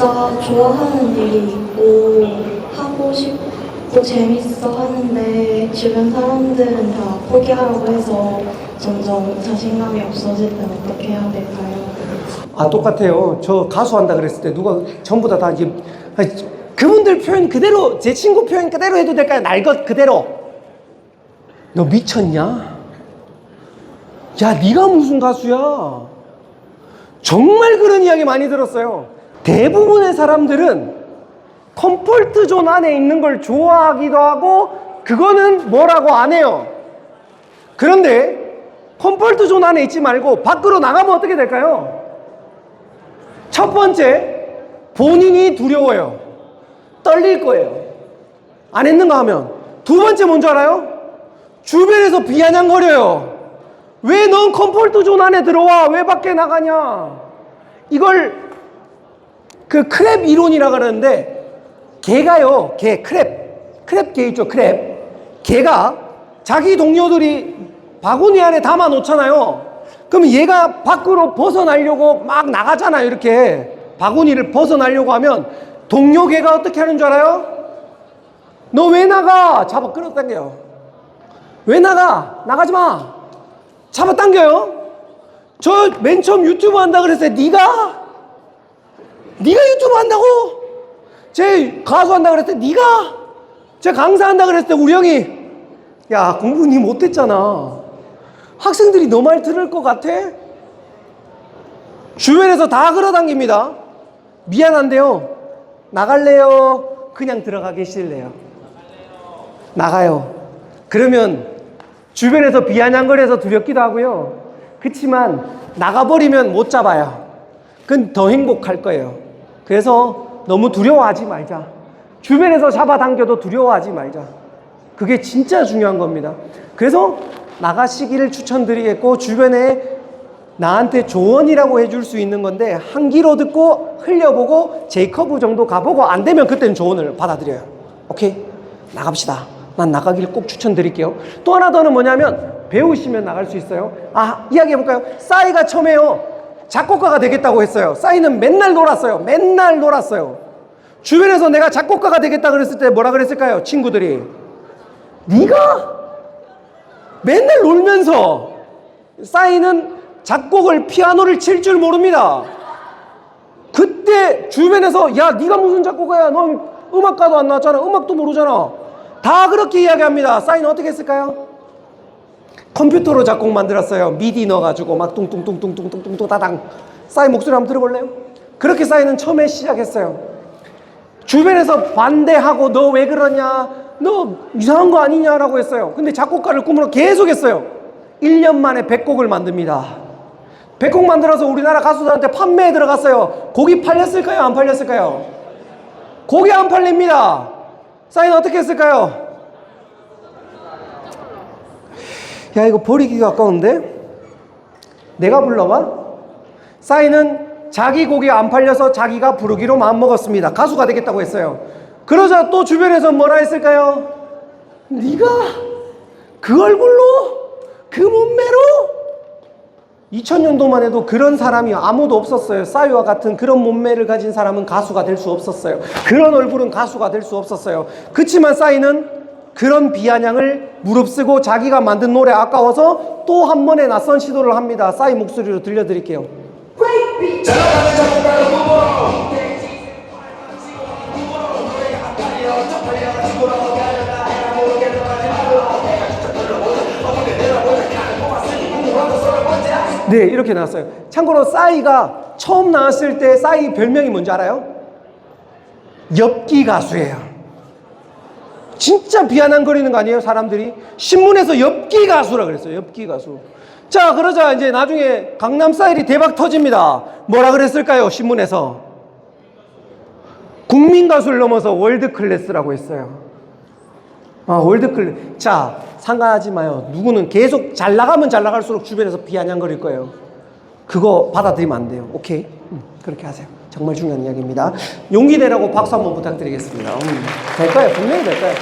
각자 좋아하는 일이 있고 하고 싶고 재밌어 하는데 주변 사람들은 다 포기하라고 해서 점점 자신감이 없어질 땐 어떻게 해야 될까요? 아 똑같아요. 저 가수 한다 그랬을 때 누가 전부 다 다 이제 그분들 표현 그대로 제 친구 표현 그대로 해도 될까요? 날 것 그대로. 너 미쳤냐? 야 네가 무슨 가수야? 정말 그런 이야기 많이 들었어요. 대부분의 사람들은 컴포트 존 안에 있는 걸 좋아하기도 하고 그거는 뭐라고 안 해요. 그런데 컴포트 존 안에 있지 말고 밖으로 나가면 어떻게 될까요? 첫 번째, 본인이 두려워요. 떨릴 거예요. 안 했는가 하면. 두 번째 뭔지 알아요? 주변에서 비아냥거려요. 왜 넌 컴포트 존 안에 들어와? 왜 밖에 나가냐? 이걸 그 크랩 이론이라 그러는데 개가요, 개, 크랩. 크랩 개 있죠, 크랩. 개가 자기 동료들이 바구니 안에 담아 놓잖아요. 그럼 얘가 밖으로 벗어나려고 막 나가잖아요, 이렇게. 바구니를 벗어나려고 하면 동료 개가 어떻게 하는 줄 알아요? 너 왜 나가? 잡아 끌어당겨요. 왜 나가? 나가지 마. 잡아 당겨요. 저 맨 처음 유튜브 한다 그랬을 때 네가 네가 유튜브 한다고? 제 가수 한다 그랬을 때 네가 제 강사 한다 그랬을 때 우리 형이 야 공부 니 못했잖아. 학생들이 너 말 들을 것 같아? 주변에서 다 끌어당깁니다. 미안한데요. 나갈래요? 그냥 들어가 계실래요? 나가요. 그러면 주변에서 비아냥거려서 두렵기도 하고요. 그렇지만 나가버리면 못 잡아요. 그건 더 행복할 거예요. 그래서 너무 두려워하지 말자. 주변에서 잡아당겨도 두려워하지 말자. 그게 진짜 중요한 겁니다. 그래서 나가시기를 추천드리겠고 주변에 나한테 조언이라고 해줄 수 있는 건데 한 귀로 듣고 흘려보고 제이커브 정도 가보고 안 되면 그때는 조언을 받아들여요. 오케이 나갑시다. 난 나가기를 꼭 추천드릴게요. 또 하나 더는 뭐냐면 배우시면 나갈 수 있어요. 아 이야기해 볼까요? 싸이가 처음에요 작곡가가 되겠다고 했어요. 싸이는 맨날 놀았어요. 맨날 놀았어요. 주변에서 내가 작곡가가 되겠다 그랬을 때 뭐라 그랬을까요? 친구들이 네가 맨날 놀면서 싸이는 작곡을 피아노를 칠 줄 모릅니다. 그때 주변에서 야 네가 무슨 작곡가야? 넌 음악가도 안 나왔잖아. 음악도 모르잖아. 다 그렇게 이야기합니다. 싸이는 어떻게 했을까요? 컴퓨터로 작곡 만들었어요. 미디 넣어가지고 막 뚱뚱뚱뚱뚱뚱뚱 따당. 싸이 목소리 한번 들어볼래요? 그렇게 싸이는 처음에 시작했어요. 주변에서 반대하고 너 왜 그러냐? 너 이상한 거 아니냐라고 했어요. 근데 작곡가를 꿈으로 계속 했어요. 1년 만에 100곡을 만듭니다. 100곡 만들어서 우리나라 가수들한테 판매에 들어갔어요. 곡이 팔렸을까요? 안 팔렸을까요? 곡이 안 팔립니다. 사인 어떻게 했을까요? 야, 이거 버리기가 아까운데? 내가 불러봐? 사인은 자기 곡이 안 팔려서 자기가 부르기로 마음먹었습니다. 가수가 되겠다고 했어요. 그러자 또 주변에서 뭐라 했을까요? 네가 그 얼굴로 그 몸매로 2000년도만 해도 그런 사람이 아무도 없었어요. 싸이와 같은 그런 몸매를 가진 사람은 가수가 될 수 없었어요. 그런 얼굴은 가수가 될 수 없었어요. 그치만 싸이는 그런 비아냥을 무릅쓰고 자기가 만든 노래 아까워서 또 한 번의 낯선 시도를 합니다. 싸이 목소리로 들려드릴게요. 네, 이렇게 나왔어요. 참고로 싸이가 처음 나왔을 때 싸이 별명이 뭔지 알아요? 엽기 가수예요. 진짜 비아냥거리는 거 아니에요, 사람들이? 신문에서 엽기 가수라 그랬어요, 엽기 가수. 자, 그러자 이제 나중에 강남 스타일이 대박 터집니다. 뭐라 그랬을까요, 신문에서? 국민 가수를 넘어서 월드 클래스라고 했어요. 아, 월드 클래스. 자, 상관하지 마요. 누구는 계속 잘 나가면 잘 나갈수록 주변에서 비아냥거릴 거예요. 그거 받아들이면 안 돼요. 오케이? 음, 그렇게 하세요. 정말 중요한 이야기입니다. 용기 내라고 박수 한번 부탁드리겠습니다. 음, 될 거예요. 분명히 될 거예요.